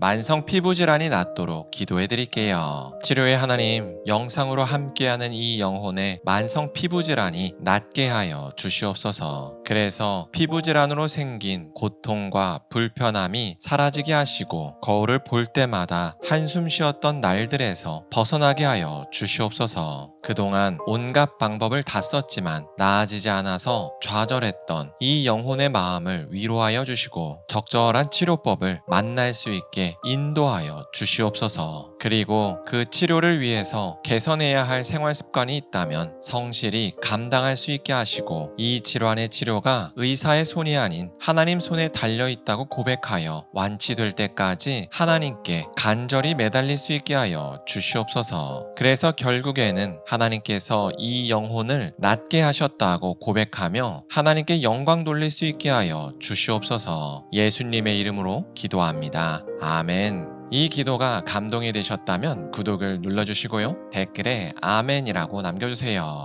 만성 피부 질환이 낫도록 기도해 드릴게요. 치료의 하나님, 영상으로 함께하는 이 영혼의 만성 피부 질환이 낫게 하여 주시옵소서. 그래서 피부 질환으로 생긴 고통과 불편함이 사라지게 하시고 거울을 볼 때마다 한숨 쉬었던 날들에서 벗어나게 하여 주시옵소서. 그동안 온갖 방법을 다 썼지만 나아지지 않아서 좌절했던 이 영혼의 마음을 위로하여 주시고 적절한 치료법을 만날 수 있게 인도하여 주시옵소서. 그리고 그 치료를 위해서 개선해야 할 생활 습관이 있다면 성실히 감당할 수 있게 하시고 이 질환의 치료가 의사의 손이 아닌 하나님 손에 달려 있다고 고백하여 완치될 때까지 하나님께 간절히 매달릴 수 있게 하여 주시옵소서. 그래서 결국에는 하나님께서 이 영혼을 낫게 하셨다고 고백하며 하나님께 영광 돌릴 수 있게 하여 주시옵소서. 예수님의 이름으로 기도합니다. 아멘. 이 기도가 감동이 되셨다면 구독을 눌러주시고요. 댓글에 아멘이라고 남겨주세요.